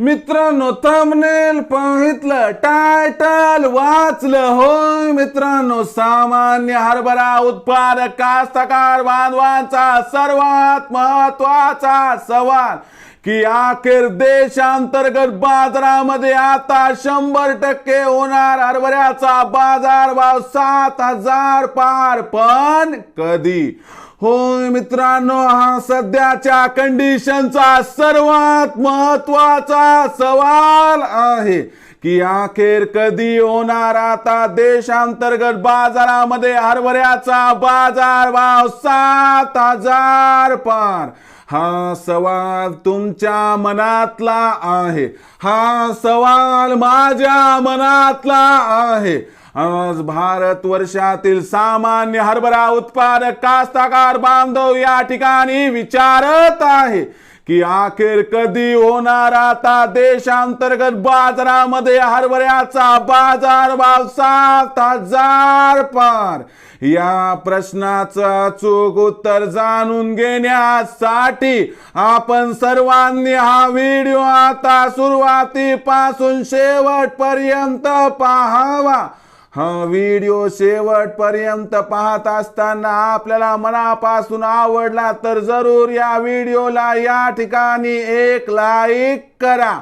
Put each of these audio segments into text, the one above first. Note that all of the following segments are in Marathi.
मित्रांनो थंबनेल पाहितलं टायटल वाचलं होय मित्रांनो. सामान्य हरभरा उत्पादक कास्तकार बांधवांचा सर्वात महत्त्वाचा सवाल की अखेर देशांतर्गत बाजारामध्ये आता शंभर टक्के होणार हरभऱ्याचा बाजार भाव सात हजार पार पण कधी? होय मित्रांनो हा सध्याच्या कंडिशनचा सर्वात महत्त्वाचा सवाल आहे की अखेर कधी होणार आता देशांतर्गत बाजारामध्ये हरभऱ्याचा बाजार भाव सात हजार पार? हा सवाल तुमच्या मनातला आहे. हा सवाल माझ्या मनातला आहे. भारत वर्षातील सामान्य हरभरा उत्पादक कास्ताकार बांधव या ठिकाणी विचारत आहे की अखेर कधी होणार आता देशांतर्गत बाजारामध्ये हरभऱ्याचा बाजार भाव सात हजार पार? या प्रश्नाचं अचूक उत्तर जाणून घेण्यासाठी आपण सर्वांनी हा व्हिडिओ आता सुरुवातीपासून शेवटपर्यंत पाहावा. हा व्हिडिओ शेवटपर्यंत पाहत असताना आपल्याला मनापासून आवडला तर जरूर या व्हिडिओला या ठिकाणी एक लाईक करा.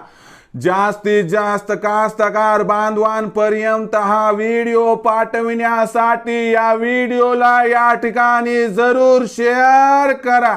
जास्तीत जास्त कास्तकार बांधवांपर्यंत हा व्हिडिओ पाठविण्यासाठी या व्हिडिओला या ठिकाणी जरूर शेअर करा.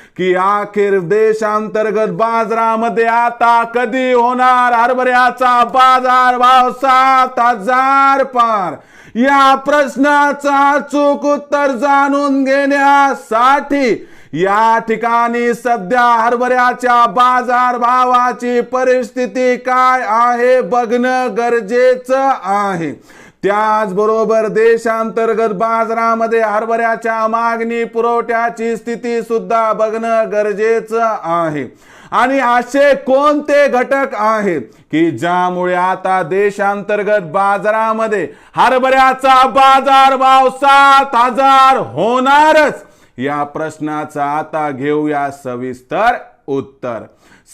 की अखेर देशांतर्गत बाजारामध्ये आता कधी होणार हरभऱ्याचा बाजार? भाव सात हजार पार. या प्रश्नाचा चूक उत्तर जाणून घेण्यासाठी या ठिकाणी सध्या हरभऱ्याच्या बाजार भावाची परिस्थिती काय आहे बघणं गरजेचं आहे. त्याचबरोबर देशांतर्गत बाजारामध्ये हरभऱ्याच्या मागणी पुरवठ्याची स्थिती सुद्धा बघणं गरजेचं आहे. आणि असे कोणते घटक आहेत की ज्यामुळे आता देशांतर्गत बाजारामध्ये हरभऱ्याचा बाजार भाव सात हजार होणारच? या प्रश्नाचा आता घेऊया सविस्तर उत्तर.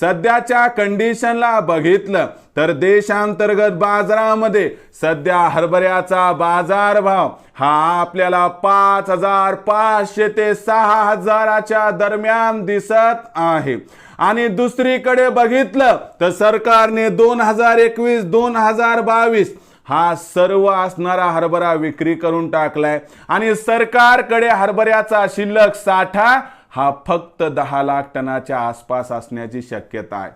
सध्याच्या कंडिशनला बघितलं तर देशांतर्गत बाजारामध्ये सध्या हरभऱ्याचा बाजार भाव हा आपल्याला पाच हजार पाचशे ते सहा हजाराच्या दरम्यान दिसत आहे. आणि दुसरीकडे बघितलं तर सरकारने दोन हजार एकवीस दोन हजार बावीस हा सर्व असणारा हरभरा विक्री करून टाकलाय. आणि सरकारकडे हरभऱ्याचा शिल्लक साठा हा फक्त दहा लाख टनाच्या आसपास असण्याची शक्यता आहे.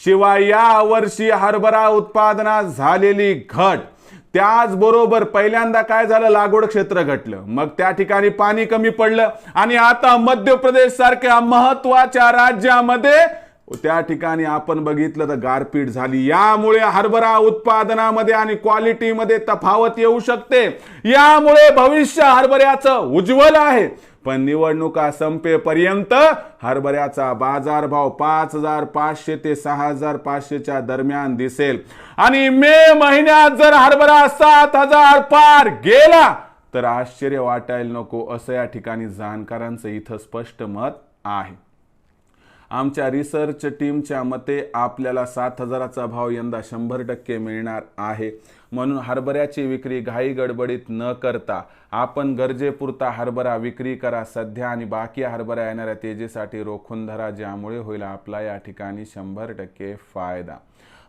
शिवाय या वर्षी हरभरा उत्पादनात झालेली घट त्याचबरोबर पहिल्यांदा काय झालं लागवड क्षेत्र घटलं. मग त्या ठिकाणी पाणी कमी पडलं आणि आता मध्य प्रदेश सारख्या महत्त्वाच्या राज्यामध्ये त्या ठिकाणी आपण बघितलं तर गारपीट झाली. यामुळे हरभरा उत्पादनामध्ये आणि क्वालिटीमध्ये तफावत येऊ शकते. यामुळे भविष्य हरभऱ्याचं उज्ज्वल आहे. पण निवडणुका संपेपर्यंत हरभऱ्याचा बाजारभाव पाच हजार पाचशे ते सहा हजार पाचशेच्या दरम्यान दिसेल. आणि मे महिन्यात जर हरभरा सात हजार पार गेला तर आश्चर्य वाटायला नको असं या ठिकाणी जाणकारांचं इथं स्पष्ट मत आहे. आमच्या रिसर्च टीमच्या मते आपल्याला सात हजाराचा भाव यंदा शंभर टक्के मिळणार आहे. म्हणून हरभऱ्याची विक्री घाई गडबडीत न करता आपण गरजेपुरता हरभरा विक्री करा. सध्या आणि बाकी हरभरा येणाऱ्या तेजीसाठी रोखून धरा ज्यामुळे होईल आपला या ठिकाणी शंभर टक्के फायदा.